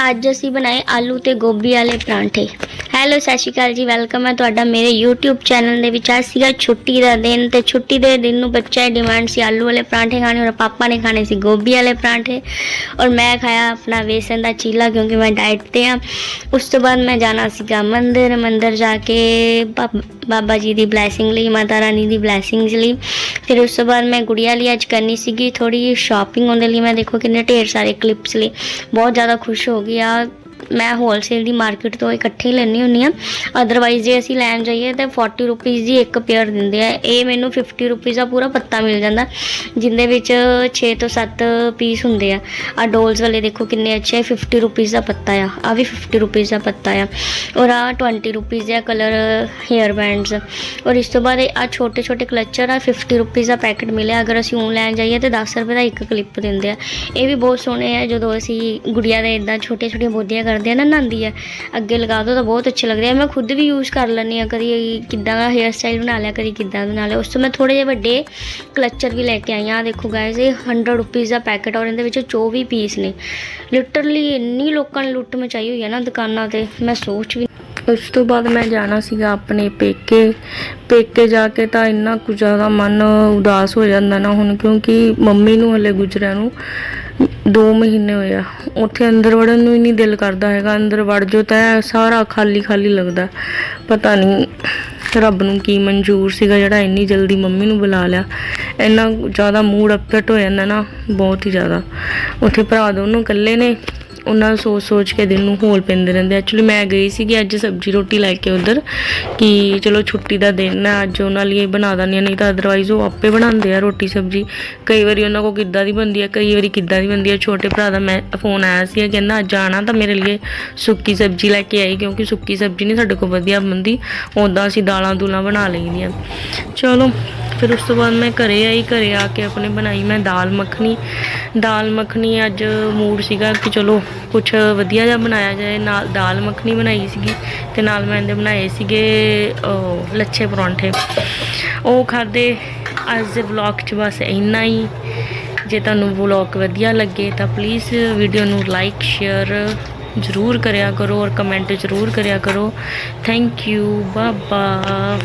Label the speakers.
Speaker 1: ਅੱਜ ਅਸੀਂ ਬਣਾਏ ਆਲੂ ਤੇ ਗੋਭੀ ਵਾਲੇ ਪਰਾਂਠੇ। ਹੈਲੋ ਸਤਿ ਸ਼੍ਰੀ ਅਕਾਲ ਜੀ ਵੈਲਕਮ ਹੈ ਤੁਹਾਡਾ ਮੇਰੇ YouTube ਚੈਨਲ ਦੇ ਵਿੱਚ। ਅੱਜ ਸੀਗਾ ਛੁੱਟੀ ਦਾ ਦਿਨ ਤੇ ਛੁੱਟੀ ਦੇ ਦਿਨ ਨੂੰ ਬੱਚਾ ਦੀ ਡਿਮਾਂਡ ਸੀ ਆਲੂ ਵਾਲੇ ਪਰਾਂਠੇ ਖਾਣੇ ਔਰ ਪਾਪਾ ਨੇ ਖਾਣੇ ਸੀ ਗੋਭੀ ਵਾਲੇ ਪਰਾਂਠੇ। ਔਰ ਮੈਂ ਖਾਇਆ ਆਪਣਾ ਵੇਸਣ ਦਾ ਚੀਲਾ ਕਿਉਂਕਿ ਮੈਂ ਡਾਈਟ ਤੇ ਆ ਉਸ ਤੋਂ ਬਾਅਦ ਮੈਂ ਜਾਣਾ ਸੀਗਾ ਮੰਦਿਰ ਮੰਦਿਰ ਜਾ ਕੇ ਬਾਬ- ਬਾਬਾ ਜੀ ਦੀ ਬਲੇਸਿੰਗ ਲਈ, ਮਾਤਾ ਰਾਣੀ ਦੀ ਬਲੇਸਿੰਗਸ ਲਈ। ਫਿਰ ਉਸ ਤੋਂ ਬਾਅਦ ਮੈਂ ਗੁੜੀਆ ਲਈ ਅੱਜ ਕਰਨੀ ਸੀਗੀ ਥੋੜੀ ਸ਼ਾਪਿੰਗ ਉਹਦੇ ਲਈ ਮੈਂ ਦੇਖੋ ਕਿੰਨੇ ਢੇਰ ਸਾਰੇ ਕਲਿੱਪਸ ਲਈ ਬਹੁਤ ਜ਼ਿਆਦਾ ਖੁਸ਼ ਹੋ ਗਈ ਆ ਮੈਂ ਹੋਲਸੇਲ ਦੀ ਮਾਰਕੀਟ ਤੋਂ ਇਕੱਠੇ ਲੈਣੀ ਹੁੰਨੀ ਆ ਅਦਰਵਾਈਜ਼ ਜੇ ਅਸੀਂ ਲੈਣ ਜਾਈਏ ਤਾਂ 40 ਰੁਪੀਸ ਦੀ ਇੱਕ ਪੇਅਰ ਦਿੰਦੇ ਆ। ਇਹ ਮੈਨੂੰ 50 ਰੁਪੀਸ ਦਾ ਪੂਰਾ ਪੱਤਾ ਮਿਲ ਜਾਂਦਾ, ਜਿੰਦੇ ਵਿੱਚ 6 ਤੋਂ 7 ਪੀਸ ਹੁੰਦੇ ਆ। ਆ ਡੋਲਸ ਵਾਲੇ ਦੇਖੋ ਕਿੰਨੇ ਅੱਛੇ ਆ 50 ਰੁਪੀਸ ਦਾ ਪੱਤਾ ਆ। ਆ ਵੀ 50 ਰੁਪੀਸ ਦਾ ਪੱਤਾ ਆ। ਔਰ ਆ 20 ਰੁਪੀਸ ਦੇ ਕਲਰ ਹੇਅਰ ਬੈਂਡਸ ਔਰ ਇਸ ਤੋਂ ਬਾਅਦ ਆ ਛੋਟੇ ਛੋਟੇ ਕਲਚਰ ਆ 50 ਰੁਪੀਸ ਦਾ ਪੈਕਟ ਮਿਲਿਆ। ਅਗਰ ਅਸੀਂ ਉਹ ਲੈਣ ਜਾਈਏ ਤੇ 10 ਰੁਪਏ ਦਾ ਇੱਕ ਕਲਿੱਪ ਦਿੰਦੇ ਆ। ਇਹ ਵੀ ਬਹੁਤ ਸੋਹਣੇ ਆ, ਜਦੋਂ ਅਸੀਂ ਗੁੜੀਆ ਦੇ ਇਦਾਂ ਛੋਟੀਆਂ ਛੋਟੀਆਂ ਬੋਦੀਆਂ ਕਰਦੇ ਆ ਨਾ ਨਹਾਉਂਦੀ ਹੈ ਅੱਗੇ ਲਗਾ ਦੋ ਤਾਂ ਬਹੁਤ ਅੱਛੇ ਲੱਗਦੇ ਆ। ਮੈਂ ਖੁਦ ਵੀ ਯੂਜ਼ ਕਰ ਲੈਂਦੀ ਆ ਕਦੀ ਕਿੱਦਾਂ ਦਾ ਹੇਅਰ ਸਟਾਈਲ ਬਣਾ ਲਿਆ, ਕਦੀ ਕਿੱਦਾਂ ਬਣਾ ਲਿਆ। ਉਸ ਤੋਂ ਮੈਂ ਥੋੜੇ ਜਿਹੇ ਵੱਡੇ ਕਲਚਰ ਵੀ ਲੈ ਕੇ ਆਈ ਆ ਦੇਖੋ ਗਾਇਜ਼ ਇਹ 100 ਰੁਪੀਸ ਦਾ ਪੈਕੇਟ ਔਰ ਇਹਦੇ ਵਿੱਚ 24 ਪੀਸ ਨੇ। ਲਿਟਰਲੀ ਇੰਨੀ ਲੋਕਾਂ ਨੇ ਲੁੱਟ ਮਚਾਈ ਹੋਈ ਹੈ ਨਾ ਦੁਕਾਨਾਂ ਤੇ। ਮੈਂ ਸੋਚ ਵੀ ਉਸ ਤੋਂ ਬਾਅਦ ਮੈਂ ਜਾਣਾ ਸੀਗਾ ਆਪਣੇ ਪੇਕੇ। ਪੇਕੇ ਜਾ ਕੇ ਤਾਂ ਇੰਨਾ ਕੁ ਜ਼ਿਆਦਾ ਮਨ ਉਦਾਸ ਹੋ ਜਾਂਦਾ ਨਾ ਹੁਣ, ਕਿਉਂਕਿ ਮੰਮੀ ਨੂੰ ਹਲੇ ਗੁਜਰਿਆ ਨੂੰ 2 ਮਹੀਨੇ ਹੋਏ ਆ। ਉੱਥੇ ਅੰਦਰ ਵੜਨ ਨੂੰ ਹੀ ਨਹੀਂ ਦਿਲ ਕਰਦਾ ਹੈਗਾ। ਅੰਦਰ ਵੜ ਜੋ ਤਾਂ ਐਂ ਸਾਰਾ ਖਾਲੀ ਖਾਲੀ ਲੱਗਦਾ। ਪਤਾ ਨਹੀਂ ਰੱਬ ਨੂੰ ਕੀ ਮਨਜ਼ੂਰ ਸੀਗਾ ਜਿਹੜਾ ਇੰਨੀ ਜਲਦੀ ਮੰਮੀ ਨੂੰ ਬੁਲਾ ਲਿਆ। ਇੰਨਾ ਜ਼ਿਆਦਾ ਮੂਡ ਅਪਸੈਟ ਹੋ ਜਾਂਦਾ ਨਾ, ਬਹੁਤ ਹੀ ਜ਼ਿਆਦਾ। ਉੱਥੇ ਭਰਾ ਦੋਨੋਂ ਇਕੱਲੇ ਨੇ। ਉਹਨਾਂ ਸੋਚ ਸੋਚ ਕੇ ਦਿਲ ਨੂੰ ਹੋਲ ਪੈਂਦੇ ਰਹਿੰਦੇ। ਐਕਚੁਅਲੀ ਮੈਂ ਗਈ ਸੀਗੀ ਅੱਜ ਸਬਜ਼ੀ ਰੋਟੀ ਲੈ ਕੇ ਉਧਰ ਕਿ ਚਲੋ ਛੁੱਟੀ ਦਾ ਦਿਨ ਹੈ ਅੱਜ ਉਹਨਾਂ ਲਈ ਬਣਾ ਦਾਨੀ ਨਹੀਂ ਤਾਂ ਅਦਰਵਾਈਜ਼ ਉਹ ਆਪੇ ਬਣਾਉਂਦੇ ਆ ਰੋਟੀ ਸਬਜ਼ੀ। ਕਈ ਵਾਰੀ ਉਹਨਾਂ ਕੋ ਕਿੱਦਾਂ ਦੀ ਬਣਦੀ ਹੈ ਕਈ ਵਾਰੀ ਕਿੱਦਾਂ ਦੀ ਬਣਦੀ ਹੈ ਛੋਟੇ ਭਰਾ ਦਾ ਮੈਂ ਫੋਨ ਆਇਆ ਸੀ ਕਹਿੰਦਾ ਅੱਜ ਆਣਾ ਤਾਂ ਮੇਰੇ ਲਈ ਸੁੱਕੀ ਸਬਜ਼ੀ ਲੈ ਕੇ ਆਈ, ਕਿਉਂਕਿ ਸੁੱਕੀ ਸਬਜ਼ੀ ਨਹੀਂ ਸਾਡੇ ਕੋਲ ਵਧੀਆ ਬਣਦੀ। ਉਦਾਂ ਅਸੀਂ ਦਾਲਾਂ ਦੂਲਾਂ ਬਣਾ ਲਈਦੀਆਂ ਚਲੋ ਫਿਰ ਉਸ ਤੋਂ ਬਾਅਦ ਮੈਂ ਘਰੇ ਆਈ, ਘਰੇ ਆ ਕੇ ਆਪਣੇ ਬਣਾਈ ਮੈਂ ਦਾਲ ਮੱਖਣੀ। ਦਾਲ ਮੱਖਣੀ ਅੱਜ ਮੂਡ ਸੀਗਾ ਕਿ ਚਲੋ ਕੁਝ ਵਧੀਆ ਜਿਹਾ ਬਣਾਇਆ ਜਾਏ। ਨਾਲ ਦਾਲ ਮੱਖਣੀ ਬਣਾਈ ਸੀਗੀ ਤੇ ਨਾਲ ਮੈਂ ਇਹਦੇ ਬਣਾਏ ਸੀਗੇ ਲੱਛੇ ਪਰੌਂਠੇ। ਉਹ ਖਾਦੇ ਅੱਜ ਦੇ ਵਲੌਗ 'ਚ ਬਸ ਇੰਨਾ ਹੀ। ਜੇ ਤੁਹਾਨੂੰ ਵਲੌਗ ਵਧੀਆ ਲੱਗੇ ਤਾਂ ਪਲੀਜ਼ ਵੀਡੀਓ ਨੂੰ ਲਾਈਕ ਸ਼ੇਅਰ ਜ਼ਰੂਰ ਕਰਿਆ ਕਰੋ ਔਰ ਕਮੈਂਟ ਜ਼ਰੂਰ ਕਰਿਆ ਕਰੋ। Thank you Baba